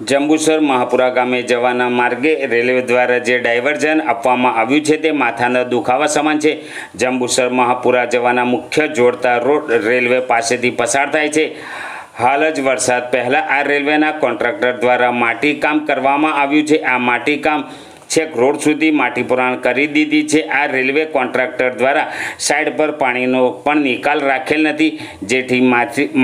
જંબુસર મહાપુરા ગામે જવાના માર્ગે રેલવે દ્વારા જે ડાયવર્ઝન આપવામાં આવ્યું છે તે માથાના દુખાવા સમાન છે. જંબુસર મહાપુરા જવાના મુખ્ય જોડતા રોડ રેલવે પાસેથી પસાર થાય છે. હાલ જ વરસાદ પહેલાં આ રેલવેના કોન્ટ્રાક્ટર દ્વારા માટીકામ કરવામાં આવ્યું છે. આ માટી કામ છેક રોડ સુધી માટી પુરાણ કરી દીધી છે. આ રેલવે કોન્ટ્રાક્ટર દ્વારા સાઈડ પર પાણીનો પણ નિકાલ રાખેલ નથી, જેથી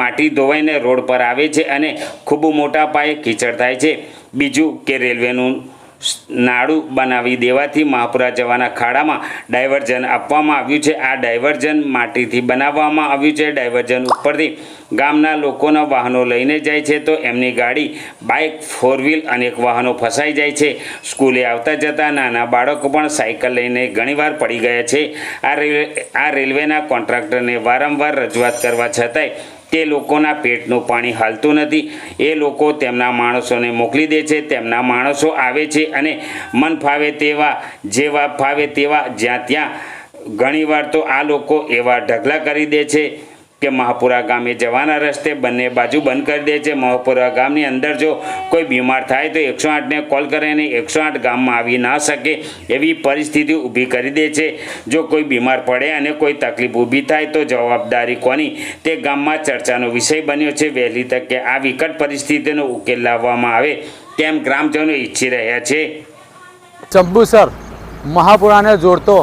માટી ધોવાઈને રોડ પર આવે છે અને ખૂબ મોટા પાયે કીચડ થાય છે. બીજું કે રેલવેનું નાળું બનાવી દેવાથી મહાપુરા જવાના ખાડામાં ડાયવર્ઝન આપવામાં આવ્યું છે. આ ડાયવર્ઝન માટીથી બનાવવામાં આવ્યું છે. ડાયવર્ઝન ઉપરથી ગામના લોકોના વાહનો લઈને જાય છે તો એમની ગાડી બાઇક ફોર વ્હીલ અનેક વાહનો ફસાઈ જાય છે. સ્કૂલે આવતા જતા નાના બાળકો પણ સાયકલ લઈને ઘણીવાર પડી ગયા છે. આ રેલવે આ રેલવેના કોન્ટ્રાક્ટરને વારંવાર રજૂઆત કરવા છતાંય તે લોકોના પેટનું પાણી હાલતું નથી. એ લોકો તેમના માણસોને મોકલી દે છે, તેમના માણસો આવે છે અને મન ફાવે તેવા, જેવા ફાવે તેવા જ્યાં ત્યાં ઘણીવાર તો આ લોકો એવા ઢગલા કરી દે છે. કે મહાપુરા ગામે જવાના રસ્તે બંને બાજુ બંધ કરી દે છે. મહાપુરા ગામની અંદર જો કોઈ બીમાર થાય તો એકસો આઠને કોલ કરીને એકસો આઠ ગામમાં આવી ના શકે એવી પરિસ્થિતિ ઊભી કરી દે છે. જો કોઈ બીમાર પડે અને કોઈ તકલીફ ઊભી થાય તો જવાબદારી કોની? તે ગામમાં ચર્ચાનો વિષય બન્યો છે. વહેલી તકે આ વિકટ પરિસ્થિતિનો ઉકેલ લાવવામાં આવે તેમ ગ્રામજનો ઈચ્છી રહ્યા છે. ચંબુસર મહાપુરાને જોડતો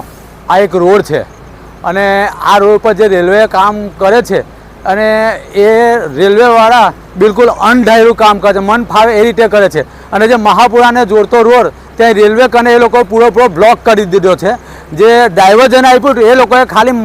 આ એક રોડ છે. અને આ રોડ પર જે રેલવે કામ કરે છે અને એ રેલવેવાળા બિલકુલ અનઢાયરું કામ કરે છે, મન ફાવે એ રીતે કરે છે. અને જે મહાપુરાને જોડતો રોડ, ત્યાં રેલવે કને એ લોકો પૂરો પૂરો બ્લોક કરી દીધો છે. જે ડાયવર્ઝન આપ્યું એ લોકોએ ખાલી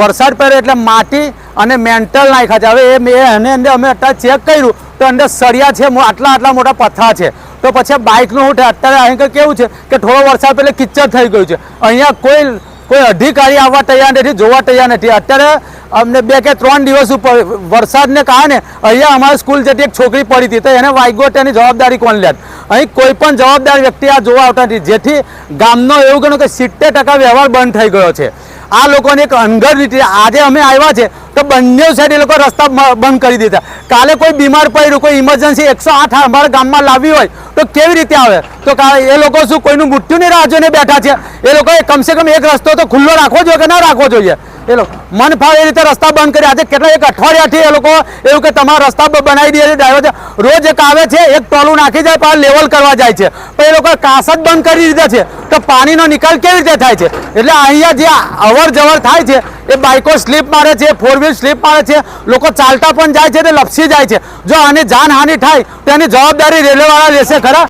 વરસાદ પહેરે એટલે માટી અને મેન્ટલ નાખ્યા છે. હવે એ એને અંદર અમે અત્યારે ચેક કર્યું, તો અંદર સળિયા છે આટલા આટલા મોટા પથ્થા છે. તો પછી બાઇકનું હું અત્યારે અહીં કેવું છે કે થોડો વરસાદ પહેલે કિચ્ચર થઈ ગયું છે. અહીંયા કોઈ કોઈ અધિકારી આવવા તૈયાર નથી, જોવા તૈયાર નથી. અત્યારે અમને બે કે ત્રણ દિવસ ઉપર વરસાદને કારણે અહીંયા અમારી સ્કૂલ જતી એક છોકરી પડી હતી, તો એને વાગ્યો તેની જવાબદારી કોણ લે અહીં કોઈ પણ જવાબદાર વ્યક્તિ આ જોવા આવતા નથી. જેથી ગામનો એવું ગણો કે સિત્તેર ટકા વ્યવહાર બંધ થઈ ગયો છે. આ લોકોને એક અનગઢ રીતે આજે અમે આવ્યા છે તો બંને સાઈડ એ લોકો રસ્તા બંધ કરી દીધા. કાલે કોઈ બીમાર પડ્યું, કોઈ ઇમરજન્સી એકસો આઠ અમારા ગામમાં લાવવી હોય તો કેવી રીતે આવે? તો એ લોકો શું, કોઈનું મૃત્યુની રાહ જોઈને બેઠા છે? એ લોકોએ કમસે કમ એક રસ્તો તો ખુલ્લો રાખવો જોઈએ કે ના રાખવો જોઈએ? એ લોકો મન ફાવે એ રીતે રસ્તા બંધ કરી. આજે કેટલા એક અઠવાડિયાથી એ લોકો એવું કે તમારા રસ્તા બનાવી દે છે રોજ એક આવે છે, એક ટોલું નાખી જાય પણ લેવલ કરવા જાય છે. પણ એ લોકો કાંસ જ બંધ કરી દીધા છે. તો પાણીનો નિકાલ કેવી રીતે થાય છે? એટલે અહીંયા જે અવર જવર થાય છે, એ બાઇકો સ્લીપ મારે છે ફોર વ્હીલ સ્લીપ મારે છે, લોકો ચાલતા પણ જાય છે, તે લપસી જાય છે. જો આની જાનહાનિ થાય, તો એની જવાબદારી રેલવેવાળા લેશે ખરા?